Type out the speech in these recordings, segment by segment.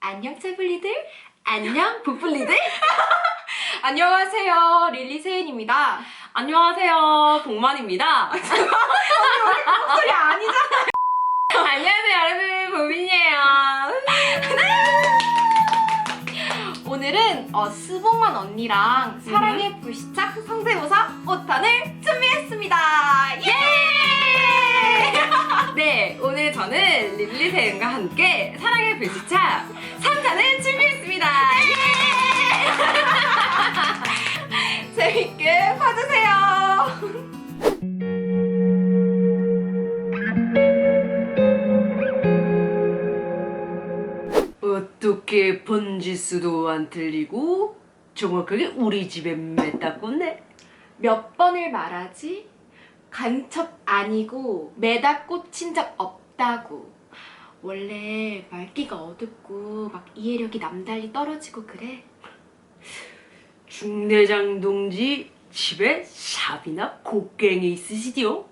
안녕 채블리들. 안녕 부플리들. 안녕하세요 릴리 세은입니다. 안녕하세요, 복만입니다. 목소리 아니잖아 안녕하세요, 여러분, 보민이에요. 오늘은 어, 스봉만 언니랑 사랑의 불시착 성대모사 5탄을 준비했습니다. 예! 네, 오늘 저는 릴리 세은과 함께 사랑의 불시착 3탄을 준비했습니다. 재밌게 봐주세요 어떻게 번지수도 안 틀리고 정확하게 우리 집에 맺다 꽂네 몇 번을 말하지? 간첩 아니고 매다 꽂힌 적 없다고. 원래 말귀가 어둡고 막 이해력이 남달리 떨어지고 그래. 중대장 동지 집에 삽이나 곡괭이 있으시디요?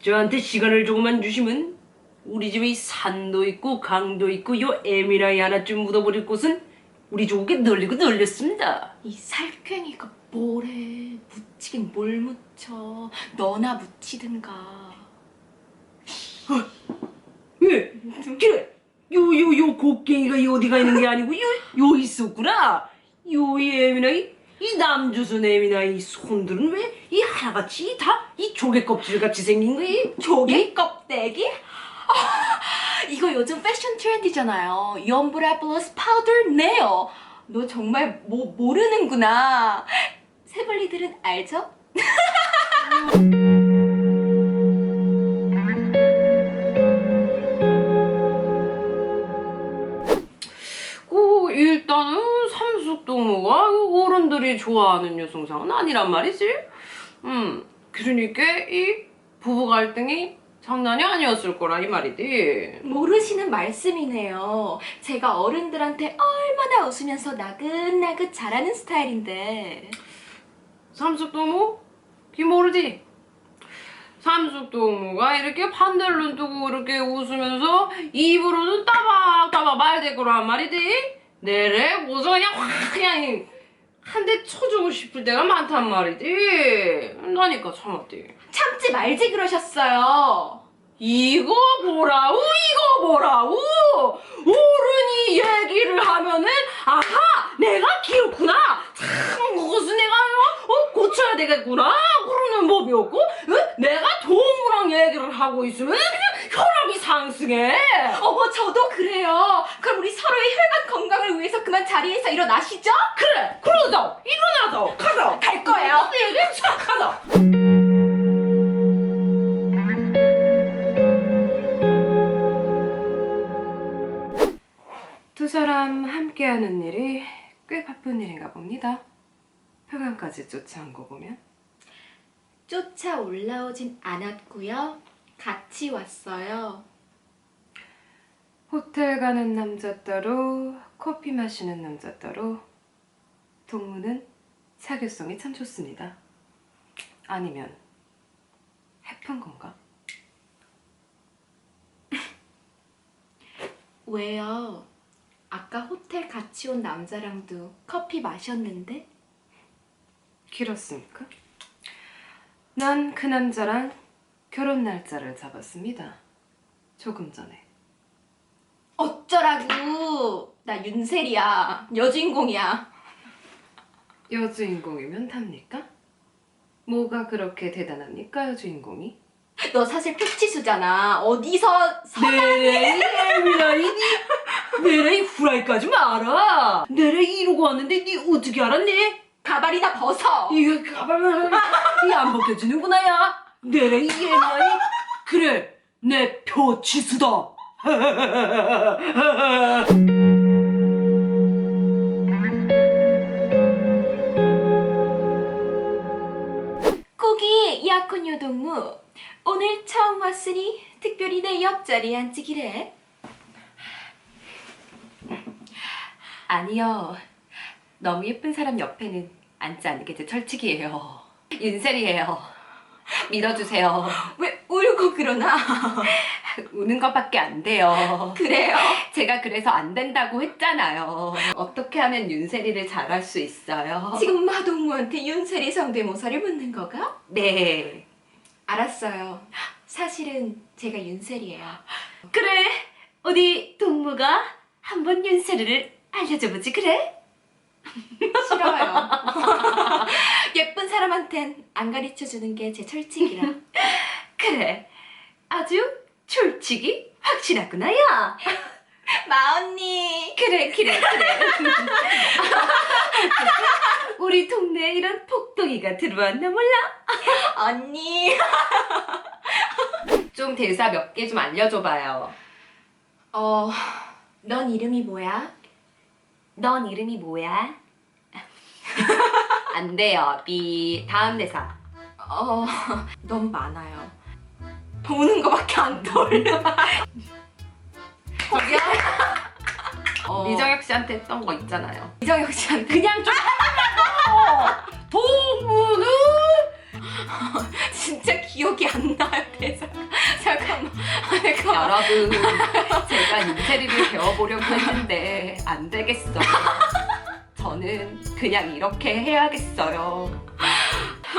저한테 시간을 조금만 주시면 우리 집에 이 산도 있고 강도 있고 요 에미라이 하나쯤 묻어버릴 곳은 우리 조국에 널리고 널렸습니다 이 살쾡이가 뭐래? 묻히긴 뭘 묻혀? 너나 묻히든가. 왜? 그래 요 요 요 곡괭이가 요 어디가 있는 게 아니고 요, 요 있었구나 요 에미라이 이 남조선 에미라이 손들은 왜 이 하나같이 다 이 조개 껍질같이 생긴 거 이 조개 껍데기? 아, 이거 요즘 패션 트렌디잖아요. 염브라 플러스 파우더 네어. 너 정말 뭐 모르는구나. 세블리들은 알죠? 그, 일단은 삼숙동무가 어른들이 좋아하는 여성상은 아니란 말이지. 음, 그러니까 이 부부 갈등이 장난이 아니었을 거라 이 말이지. 모르시는 말씀이네요. 제가 어른들한테 얼마나 웃으면서 나긋나긋 잘하는 스타일인데. 삼숙동무? 기 모르지? 삼숙동무가 이렇게 판넬 눈 뜨고 이렇게 웃으면서 입으로는 따박따박 말대꾸를 한 말이지? 내래 고서 그냥 확 그냥 한 대 쳐주고 싶을 때가 많단 말이지. 나니까 참았지. 참지 말지 그러셨어요. 이거 보라우 이거 보라우 어른이 얘기를 하면은 아하 내가 귀엽구나 참 그것은 내가 어, 되겠구나 그러는 법이었고 어? 내가 동무랑 얘기를 하고 있으면 그냥 혈압이 상승해 어머, 저도 그래요. 그럼 우리 서로의 혈관 건강을 위해서 그만 자리에서 일어나시죠? 그래 그러자 일어나자 가자 갈 거예요. 얘기 시작하자 두 사람 함께하는 일이 꽤 바쁜 일인가 봅니다. 표강까지 쫓아온 거 보면 쫓아 올라오진 않았고요. 같이 왔어요. 호텔 가는 남자 따로 커피 마시는 남자 따로 동무는 사교성이 참 좋습니다. 아니면 해픈 건가? 왜요? 아까 호텔 같이 온 남자랑도 커피 마셨는데? 길었습니까? 난 그 남자랑 결혼 날짜를 잡았습니다. 조금 전에. 어쩌라고! 나 윤세리야. 여주인공이야. 여주인공이면 답니까? 뭐가 그렇게 대단합니까, 여주인공이? 너 사실 패치수잖아. 어디서 서... 내래 에미라이 내래 이 후라이까지 말아 내래 이러고 왔는데 니 어떻게 알았니? 가발이나 벗어. 이거 가발만 이안 벗겨지는구나 야 내래 이 에미라이 그래 내 표치수다 고기 약혼 요동무. 오늘 처음 왔으니 특별히 내 옆자리에 앉히기래. 아니요. 너무 예쁜 사람 옆에는 앉지 않는 게 제 철칙이에요. 윤셀이에요. 믿어주세요. 왜 울고 그러나? 우는 것밖에 안 돼요. 그래요? 제가 그래서 안 된다고 했잖아요. 어떻게 하면 윤세리를 잘할 수 있어요? 지금 마동무한테 윤세리 성대모사를 묻는 거가? 네. 알았어요. 사실은 제가 윤세리예요. 그래. 어디 동무가 한번 윤세리를 알려줘 보지 그래? 싫어요. 예쁜 사람한텐 안 가르쳐 주는 게 제 철칙이라. 그래. 아주 솔직히 확실하구나 야. 마 언니. 그래 그래 그래. 우리 동네에 이런 폭동이가 들어왔나 몰라. 언니. 좀 대사 몇 개 좀 알려줘봐요. 어, 넌 이름이 뭐야? 넌 이름이 뭐야? 안 돼요. 비 다음 대사. 어, 넌 많아요. 보는 거밖에 안 떠올려. 저기요? 어, 이정혁 씨한테 했던 거 있잖아요. 이정혁 씨한테 그냥 좀 동무는 진짜 기억이 안 나 여러분 제가 인테리를 배워보려고 했는데 안 되겠어요. 저는 그냥 이렇게 해야겠어요.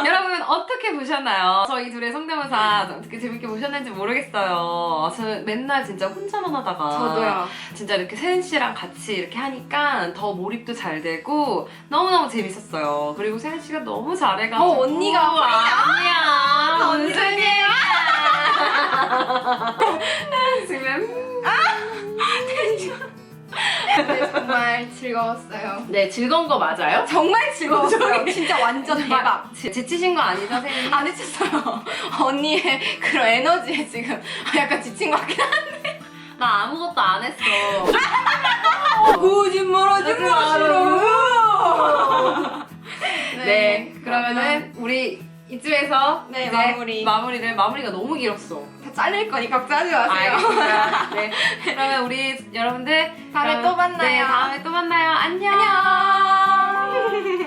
여러분 어떻게 보셨나요? 저희 둘의 성대모사 어떻게 재밌게 보셨는지 모르겠어요. 저는 맨날 진짜 혼자만 하다가 저도요. 진짜 이렇게 세은 씨랑 같이 이렇게 하니까 더 몰입도 잘 되고 너무너무 재밌었어요. 그리고 세은 씨가 너무 잘해가지고 어, 언니가 아니야 언니야. 지금 네, 정말 즐거웠어요. 네 즐거운 거 맞아요? 정말 즐거웠어요. 진짜 완전 대박. 지- 지치신 거 아니죠, 세은? 안 해쳤어요. 언니의 그런 에너지에 지금 약간 지친 것 같긴 한데. 나 아무것도 안 했어. 거짓말 하지 마시라고. 네, 그러면은 우리 이쯤에서 네, 이제 마무리. 마무리를 마무리가 너무 길었어. 다 잘릴 거니까 걱정하지 마세요. 알겠습니다. 네. 그러면 우리 여러분들 다음에 그럼- 또 만나요. 네, 다음에 또 만나요. 안녕. 안녕.